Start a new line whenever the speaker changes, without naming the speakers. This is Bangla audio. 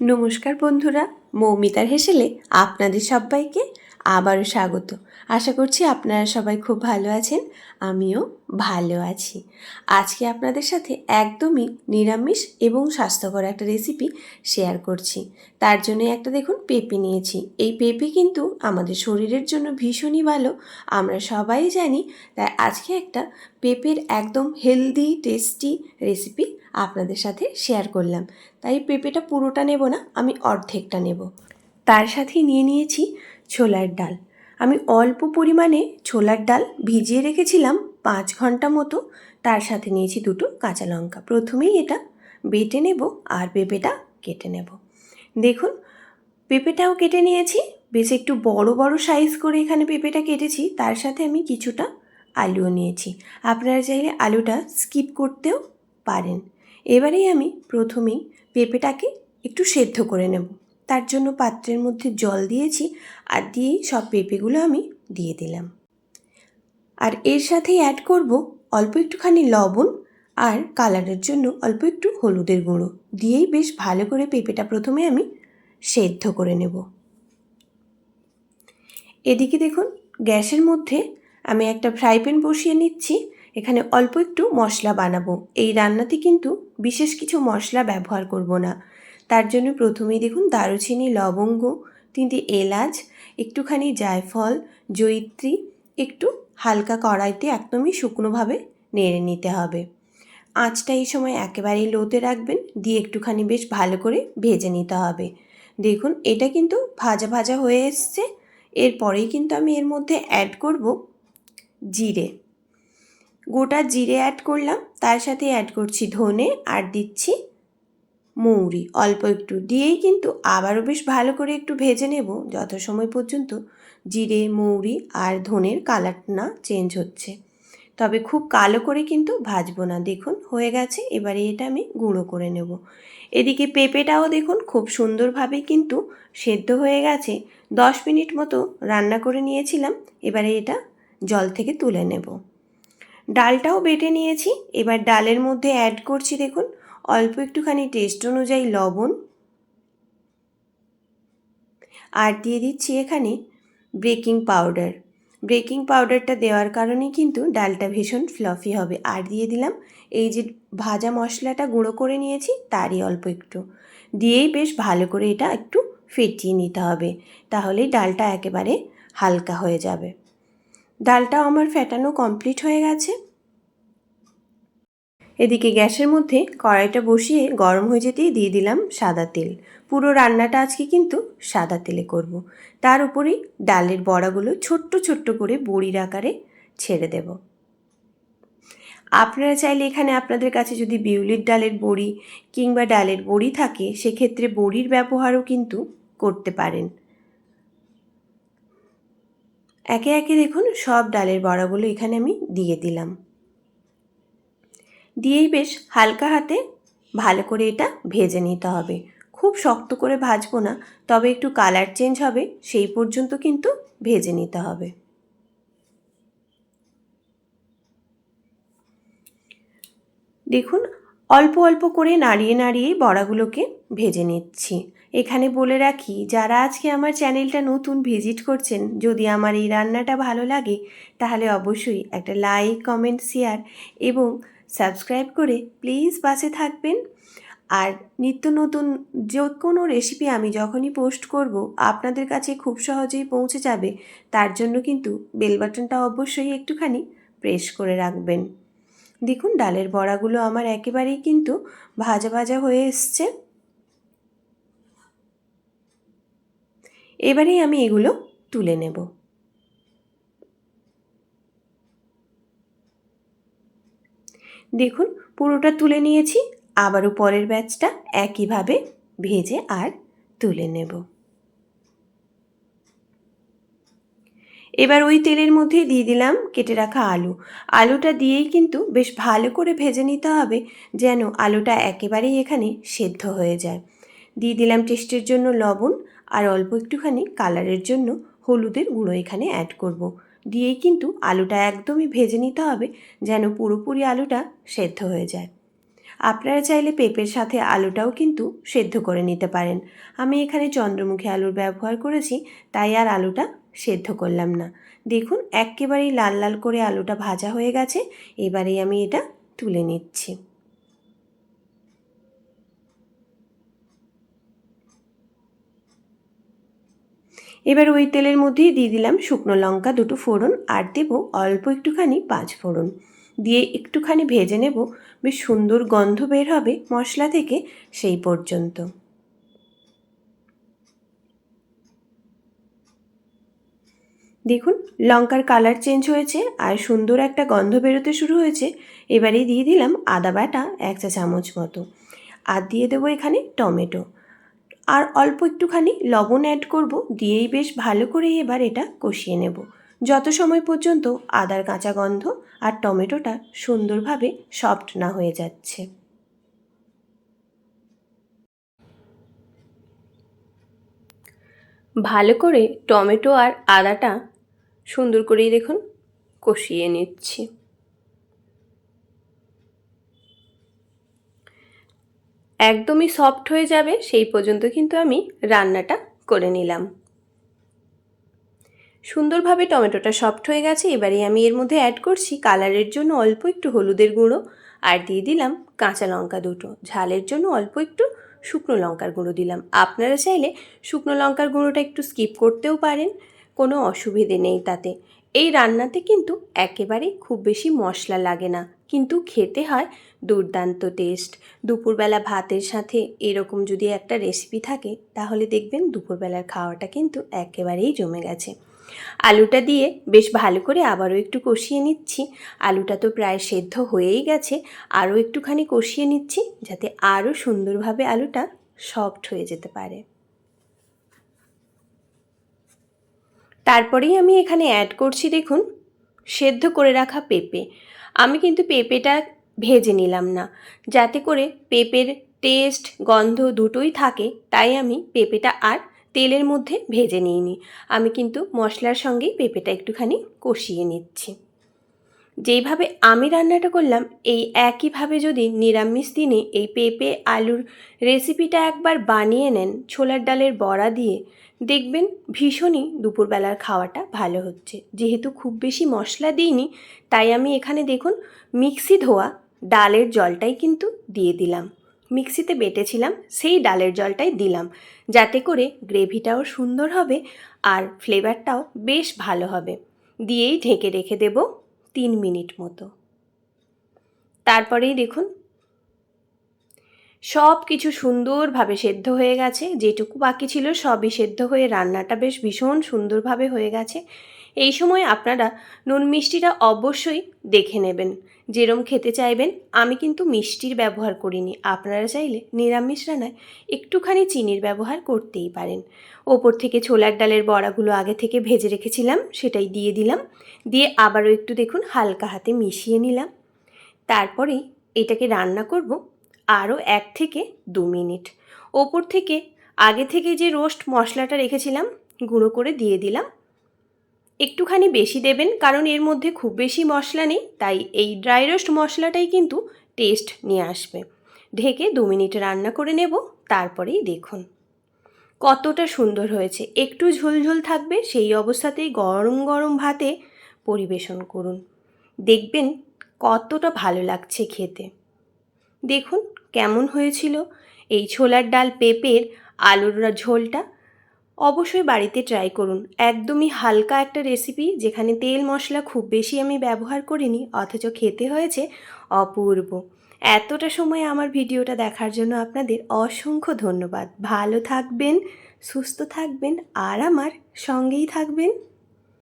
নমস্কার বন্ধুরা, মৌমিতার হেসেলে আপনাদের সবাইকে আবারও স্বাগত। আশা করছি আপনারা সবাই খুব ভালো আছেন, আমিও ভালো আছি। আজকে আপনাদের সাথে একদমই নিরামিষ এবং স্বাস্থ্যকর একটা রেসিপি শেয়ার করছি। তার জন্য একটা দেখুন পেঁপে নিয়েছি। এই পেঁপে কিন্তু আমাদের শরীরের জন্য ভীষণই ভালো, আমরা সবাই জানি, তাই আজকে একটা পেঁপের একদম হেলদি টেস্টি রেসিপি আপনাদের সাথে শেয়ার করলাম। তাই পেঁপেটা পুরোটা নেব না, আমি অর্ধেকটা নেব। তার সাথে নিয়ে নিয়েছি ছোলার ডাল। আমি অল্প পরিমাণে ছোলার ডাল ভিজিয়ে রেখেছিলাম পাঁচ ঘণ্টা মতো। তার সাথে নিয়েছি দুটো কাঁচা লঙ্কা। প্রথমেই এটা বেটে নেব আর পেঁপেটা কেটে নেব। দেখুন, পেঁপেটাও কেটে নিয়েছি। বেশ একটু বড় বড় সাইজ করে এখানে পেঁপেটা কেটেছি। তার সাথে আমি কিছুটা আলুও নিয়েছি। আপনারা চাইলে আলুটা স্কিপ করতেও পারেন। এবারেই আমি প্রথমেই পেঁপেটাকে একটু সেদ্ধ করে নেব। তার জন্য পাত্রের মধ্যে জল দিয়েছি আর দিয়েই সব পেঁপেগুলো আমি দিয়ে দিলাম। আর এর সাথেই অ্যাড করব অল্প একটুখানি লবণ আর কালারের জন্য অল্প একটু হলুদের গুঁড়ো। দিয়েই বেশ ভালো করে পেঁপেটা প্রথমে আমি সেদ্ধ করে নেব। এদিকে দেখুন, গ্যাসের মধ্যে আমি একটা ফ্রাই প্যান বসিয়ে নিচ্ছি। এখানে অল্প একটু মশলা বানাবো। এই রান্নাতে কিন্তু বিশেষ কিছু মশলা ব্যবহার করব না। তার জন্য প্রথমেই দেখুন দারুচিনি, লবঙ্গ, তিনটি এলাচ, একটুখানি জায়ফল, জয়িত্রী, একটু হালকা কড়াইতে একদমই শুকনোভাবে নেড়ে নিতে হবে। আঁচটা এই সময় একেবারেই লোতে রাখবেন, দিয়ে একটুখানি বেশ ভালো করে ভেজে নিতে হবে। দেখুন এটা কিন্তু ভাজা ভাজা হয়ে এসছে। এরপরেই কিন্তু আমি এর মধ্যে অ্যাড করব জিরে। গোটা জিরে অ্যাড করলাম, তার সাথে অ্যাড করছি ধনে আর দিচ্ছি মৌরি। অল্প একটু দিয়েই কিন্তু আবারও বেশ ভালো করে একটু ভেজে নেব যত সময় পর্যন্ত জিরে, মৌরি আর ধনের কালার না চেঞ্জ হচ্ছে। তবে খুব কালো করে কিন্তু ভাজবো না। দেখুন, হয়ে গেছে, এবারে এটা আমি গুঁড়ো করে নেব। এদিকে পেঁপেটাও দেখুন, খুব সুন্দরভাবে কিন্তু সেদ্ধ হয়ে গেছে। দশ মিনিট মতো রান্না করে নিয়েছিলাম, এবারে এটা জল থেকে তুলে নেব। ডালটাও বেটে নিয়েছি। এবার ডালের মধ্যে অ্যাড করছি দেখুন, অল্প একটুখানি টেস্ট অনুযায়ী লবণ। আর দিয়ে দিচ্ছি এখানে বেকিং পাউডার বেকিং পাউডারটা দেওয়ার কারণে কিন্তু ডালটা ভীষণ ফ্লফি হবে। আর দিয়ে দিলাম, এই যে ভাজা মশলাটা গুঁড়ো করে নিয়েছি, তারই অল্প একটু। দিয়েই বেশ ভালো করে এটা একটু ফেটিয়ে নিতে হবে। তাহলেই ডালটা একেবারে হালকা হয়ে যাবে। ডালটাও আমার ফেটানো কমপ্লিট হয়ে গেছে। এদিকে গ্যাসের মধ্যে কড়াইটা বসিয়ে গরম হয়ে যেতেই দিয়ে দিলাম সাদা তেল। পুরো রান্নাটা আজকে কিন্তু সাদা তেলে করব। তার উপরেই ডালের বড়াগুলো ছোট্ট ছোট্ট করে বড়ির আকারে ছেড়ে দেব। আপনারা চাইলে এখানে আপনাদের কাছে যদি বিউলির ডালের বড়ি কিংবা ডালের বড়ি থাকে, সেক্ষেত্রে বড়ির ব্যবহারও কিন্তু করতে পারেন। একে একে দেখুন সব ডালের বড়াগুলো এখানে আমি দিয়ে দিলাম। দিয়েই বেশ হালকা হাতে ভালো করে এটা ভেজে নিতে হবে। খুব শক্ত করে ভাজবো না, তবে একটু কালার চেঞ্জ হবে, সেই পর্যন্ত কিন্তু ভেজে নিতে হবে। দেখুন, অল্প অল্প করে নাড়িয়ে নাড়িয়ে বড়াগুলোকে ভেজে নিচ্ছি। এখানে বলে রাখি, যারা আজকে আমার চ্যানেলটা নতুন ভিজিট করছেন, যদি আমার এই রান্নাটা ভালো লাগে, তাহলে অবশ্যই একটা লাইক, কমেন্ট, শেয়ার এবং সাবস্ক্রাইব করে প্লিজ পাশে থাকবেন। আর নিত্য নতুন যে কোনো রেসিপি আমি যখনই পোস্ট করব, আপনাদের কাছে খুব সহজেই পৌঁছে যাবে। তার জন্য কিন্তু বেল বাটনটা অবশ্যই একটুখানি প্রেস করে রাখবেন। দেখুন, ডালের বড়াগুলো আমার একেবারেই কিন্তু ভাজা ভাজা হয়ে এসছে। এবারেই আমি এগুলো তুলে নেব। দেখুন, পুরোটা তুলে নিয়েছি, আবারও পরের ব্যাচটা একইভাবে ভেজে আর তুলে নেব। এবার ওই তেলের মধ্যে দিয়ে দিলাম কেটে রাখা আলু। আলুটা দিয়েই কিন্তু বেশ ভালো করে ভেজে নিতে হবে, যেন আলুটা একেবারেই এখানে সেদ্ধ হয়ে যায়। দিয়ে দিলাম টেস্টের জন্য লবণ আর অল্প একটুখানি কালারের জন্য হলুদের গুঁড়ো এখানে অ্যাড করব। দিয়েই কিন্তু আলুটা একদমই ভেজে নিতে হবে যেন পুরোপুরি আলুটা সেদ্ধ হয়ে যায়। আপনারা চাইলে পেঁপের সাথে আলুটাও কিন্তু সেদ্ধ করে নিতে পারেন। আমি এখানে চন্দ্রমুখী আলুর ব্যবহার করেছি, তাই আর আলুটা সেদ্ধ করলাম না। দেখুন, একেবারেই লাল লাল করে আলুটা ভাজা হয়ে গেছে, এবারেই আমি এটা তুলে নিচ্ছি। এবার ওই তেলের মধ্যেই দিয়ে দিলাম শুকনো লঙ্কা দুটো ফোড়ন, আর দেব অল্প একটুখানি পাঁচ ফোড়ন। দিয়ে একটুখানি ভেজে নেব, বেশ সুন্দর গন্ধ বের হবে মশলা থেকে সেই পর্যন্ত। দেখুন, লঙ্কার কালার চেঞ্জ হয়েছে আর সুন্দর একটা গন্ধ বেরোতে শুরু হয়েছে। এবারে দিয়ে দিলাম আদা বাটা এক চা চামচ মতো। আর দিয়ে দেবো এখানে টমেটো। আর অল্প একটুখানি লবণ অ্যাড করব, দিয়েই বেশ ভালো করে এবার এটা কষিয়ে নেব। যত সময় পর্যন্ত আদার কাঁচা গন্ধ আর টমেটোটা সুন্দরভাবে সফট না হয়ে যাচ্ছে। ভালো করে টমেটো আর আদাটা সুন্দর করেই দেখুন, কষিয়ে নিচ্ছি। একদমই সফট হয়ে যাবে, সেই পর্যন্ত কিন্তু আমি রান্নাটা করে নিলাম। সুন্দরভাবে টমেটোটা সফট হয়ে গেছে, এবারে আমি এর মধ্যে অ্যাড করছি কালারের জন্য অল্প একটু হলুদের গুঁড়ো আর দিয়ে দিলাম কাঁচা লঙ্কা দুটো। ঝালের জন্য অল্প একটু শুকনো লঙ্কার গুঁড়ো দিলাম। আপনারা চাইলে শুকনো লঙ্কার গুঁড়োটা একটু স্কিপ করতেও পারেন, কোনো অসুবিধে নেই তাতে। এই রান্নাতে কিন্তু একেবারেই খুব বেশি মশলা লাগে না। কিন্তু খেতে হয় দুর্দান্ত টেস্ট দুপুরবেলা ভাতের সাথে এরকম যদি একটা রেসিপি থাকে, তাহলে দেখবেন দুপুরবেলার খাওয়াটা কিন্তু একেবারেই জমে গেছে। আলুটা দিয়ে বেশ ভালো করে আবারও একটু কষিয়ে নিচ্ছি। আলুটা তো প্রায় সেদ্ধ হয়েই গেছে। আরও একটুখানি কষিয়ে নিচ্ছি, যাতে আরও সুন্দরভাবে আলুটা সফট হয়ে যেতে পারে। তারপরেই আমি এখানে অ্যাড করছি দেখুন, সেদ্ধ করে রাখা পেঁপে। আমি কিন্তু পেঁপেটা ভেজে নিলাম না। যাতে করে পেঁপের টেস্ট গন্ধ দুটোই থাকে, তাই আমি পেঁপেটা আর তেলের মধ্যে ভেজে নিইনি। আমি কিন্তু মশলার সঙ্গেই পেঁপেটা একটুখানি কষিয়ে নিচ্ছি। যেইভাবে আমি রান্নাটা করলাম, এই একইভাবে যদি নিরামিষ দিনে এই পেঁপে আলুর রেসিপিটা একবার বানিয়ে নেন, ছোলার ডালের বড়া দিয়ে দেখবেন ভীষণই দুপুরবেলার খাওয়াটা ভালো হচ্ছে। যেহেতু খুব বেশি মশলা দিইনি, তাই আমি এখানে দেখুন মিক্সি ধোয়া ডালের জলটাই কিন্তু দিয়ে দিলাম। মিক্সিতে বেটেছিলাম, সেই ডালের জলটাই দিলাম। যাতে করে গ্রেভিটাও সুন্দর হবে আর ফ্লেভারটাও বেশ ভালো হবে। দিয়েই ঢেকে রেখে দেব তিন মিনিট মতো। তারপরেই দেখুন সব কিছু সুন্দরভাবে সেদ্ধ হয়ে গেছে। যেটুকু বাকি ছিল সবই সেদ্ধ হয়ে রান্নাটা বেশ ভীষণ সুন্দরভাবে হয়ে গেছে। এই সময় আপনারা নুন মিষ্টিটা অবশ্যই দেখে নেবেন। যেরম খেতে চাইবেন, আমি কিন্তু মিষ্টির ব্যবহার করিনি। আপনারা চাইলে নিরামিষ রান্নায় একটুখানি চিনির ব্যবহার করতেই পারেন। ওপর থেকে ছোলার ডালের বড়াগুলো আগে থেকে ভেজে রেখেছিলাম, সেটাই দিয়ে দিলাম। দিয়ে আবারও একটু দেখুন হালকা হাতে মিশিয়ে নিলাম। তারপরেই এটাকে রান্না করব আরও এক থেকে দু মিনিট। ওপর থেকে, আগে থেকে যে রোস্ট মশলাটা রেখেছিলাম, গুঁড়ো করে দিয়ে দিলাম। একটুখানি বেশি দেবেন, কারণ এর মধ্যে খুব বেশি মশলা নেই, তাই এই ড্রাই রোস্ট মশলাটাই কিন্তু টেস্ট নিয়ে আসবে। ঢেকে দু মিনিট রান্না করে নেব, তারপরেই দেখুন। কতটা সুন্দর হয়েছে, একটু ঝোলঝোল থাকবে, সেই অবস্থাতেই গরম গরম ভাতে পরিবেশন করুন। দেখবেন কতটা ভালো লাগছে খেতে। দেখুন কেমন হয়েছিল। এই ছোলার ডাল পেঁপের আলুর ঝোলটা অবশ্যই বাড়িতে ট্রাই করুন। একদমই হালকা একটা রেসিপি যেখানে তেল মশলা খুব বেশি আমি ব্যবহার করিনি, অথচ খেতে হয়েছে অপূর্ব। এতটা সময় আমার ভিডিওটা দেখার জন্য আপনাদের অসংখ্য ধন্যবাদ। ভালো থাকবেন, সুস্থ থাকবেন আর আমার সঙ্গেই থাকবেন।